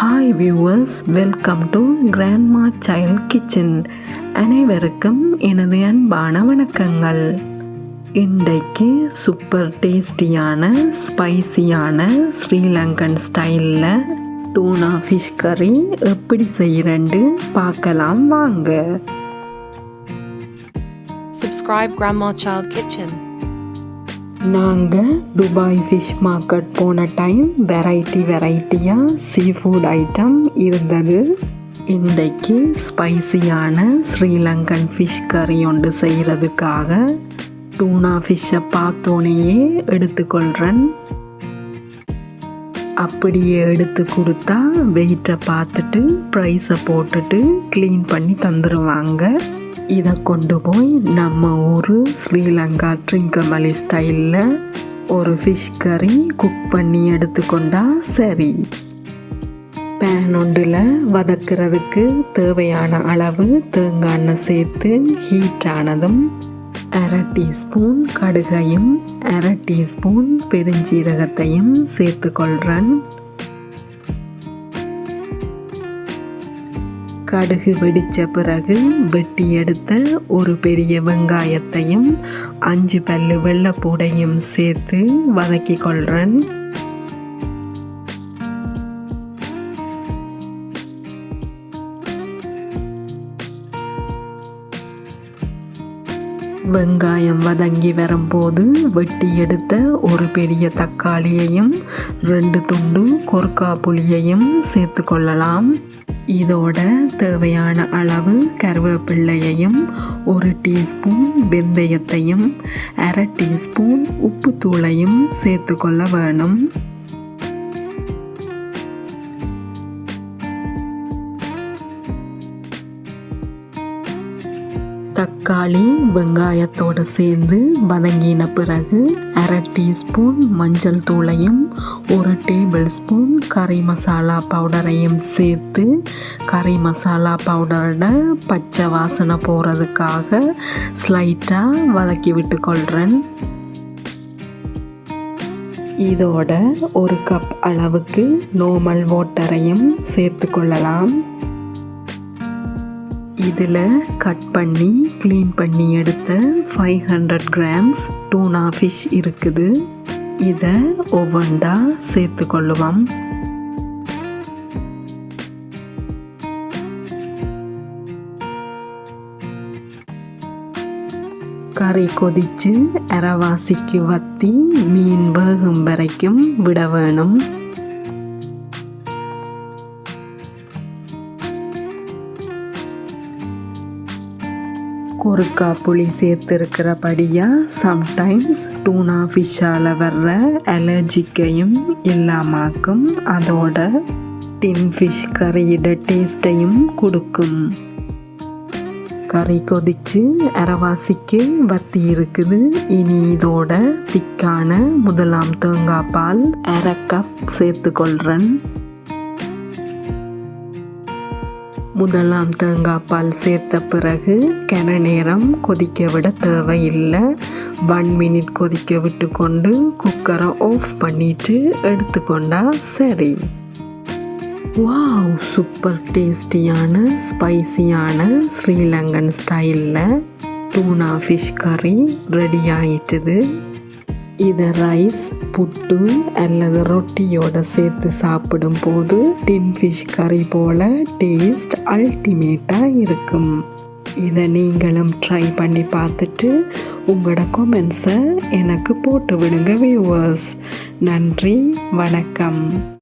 Hi viewers welcome to grandma child kitchen அனைவருக்கும் எனது அன்பான வணக்கங்கள். இன்றைக்கு சூப்பர் டேஸ்டியான ஸ்பைசியான ஸ்ரீலங்கன் ஸ்டைலில் டூனா ஃபிஷ் கறி எப்படி செய்கிறேன்னு பார்க்கலாம் வாங்க. Subscribe Grandma Child Kitchen. நாங்கள் துபாய் ஃபிஷ் மார்க்கெட் போன டைம் வெரைட்டி வெரைட்டியாக சீ ஃபுட் ஐட்டம் இருந்தது. இன்றைக்கு ஸ்பைசியான ஸ்ரீலங்கன் ஃபிஷ் கறி ஒன்று செய்கிறதுக்காக டூனா ஃபிஷ்ஷை பார்த்தோனையே எடுத்துக்கொள்கிறேன் அப்படியே எடுத்து கொடுத்தா வெயிட்டை பார்த்துட்டு ப்ரைஸை போட்டுட்டு க்ளீன் பண்ணி தந்துடுவாங்க இதை கொண்டு போய் நம்ம ஊர் ஸ்ரீலங்கா ட்ரிங்கமலி ஸ்டைலில் ஒரு ஃபிஷ் கறி குக் பண்ணி எடுத்துக்கொண்டா சரி. பேன் ஒன்றில் வதக்கிறதுக்கு தேவையான அளவு தேங்காய் எண்ணெய் சேர்த்து ஹீட் ஆனதும் அரை டீஸ்பூன் கடுகையும் அரை டீஸ்பூன் பெருஞ்சீரகத்தையும் சேர்த்துக்கொள்கிறேன் கடுகு வெடித்த பிறகு வெட்டி எடுத்த ஒரு பெரிய வெங்காயத்தையும் அஞ்சு பல்லு வெள்ளைப்பூடையும் சேர்த்து வதக்கி கொள்கிறேன் வெங்காயம் வதங்கி வரும்போது வெட்டி எடுத்த ஒரு பெரிய தக்காளியையும் ரெண்டு துண்டு கொர்க்கா புளியையும் சேர்த்து கொள்ளலாம். இதோட தேவையான அளவு கருவேப்பிள்ளையையும் ஒரு டீஸ்பூன் வெந்தயத்தையும் அரை டீஸ்பூன் உப்புத்தூளையும் சேர்த்து கொள்ள வேணும். தக்காளி வெங்காயத்தோடு சேர்ந்து வதங்கின பிறகு அரை டீஸ்பூன் மஞ்சள் தூளையும் ஒரு டேபிள் ஸ்பூன் கறி மசாலா பவுடரையும் சேர்த்து கறி மசாலா பவுடரோட பச்சை வாசனை போகிறதுக்காக ஸ்லைட்டாக வதக்கி விட்டு கொள்கிறேன் இதோட ஒரு கப் அளவுக்கு நோமல் வாட்டரையும் சேர்த்து கொள்ளலாம் இதில் கட் பண்ணி க்ளீன் பண்ணி எடுத்த five hundred grams tuna fish இருக்குது. இதை ஒவ்வொண்டா சேர்த்து கொள்ளுவோம். கறி கொதிச்சு அரவாசிக்கு வத்தி மீன் வேகும் வரைக்கும் விட வேணும். கொருக்கா புளி சேர்த்துருக்கிறபடியாக சம்டைம்ஸ் டூனா ஃபிஷ்ஷால் வர்ற அலர்ஜிக்கையும் இல்லாமாக்கும் அதோட டின் ஃபிஷ் கறியிட டேஸ்ட்டையும் கொடுக்கும். கறி கொதிச்சு அரவாசிக்கு வத்தி இருக்குது. இனி இதோட திக்கான முதலாம் தேங்காய் பால் அரை கப் சேர்த்துக்கொள்கிறேன் முதலாம் தேங்காய் பால் சேர்த்த பிறகு கென நேரம் கொதிக்க விட தேவையில்லை. ஒன் மினிட் கொதிக்க விட்டு கொண்டு குக்கரை ஆஃப் பண்ணிட்டு எடுத்துக்கொண்டா சரி. வாவ் சூப்பர் டேஸ்டியான ஸ்பைசியான ஸ்ரீலங்கன் ஸ்டைலில் டூனா ஃபிஷ் கறி ரெடி ஆயிட்டுது. இதை ரைஸ் புட்டு அல்லது ரொட்டியோட சேர்த்து சாப்பிடும் போது டின் ஃபிஷ் கறி போல டேஸ்ட் அல்டிமேட்டாக இருக்கும். இதை நீங்களும் ட்ரை பண்ணி பார்த்துட்டு உங்களோட கொமெண்ட்ஸை எனக்கு போட்டு விடுங்க வியூவர்ஸ் நன்றி வணக்கம்.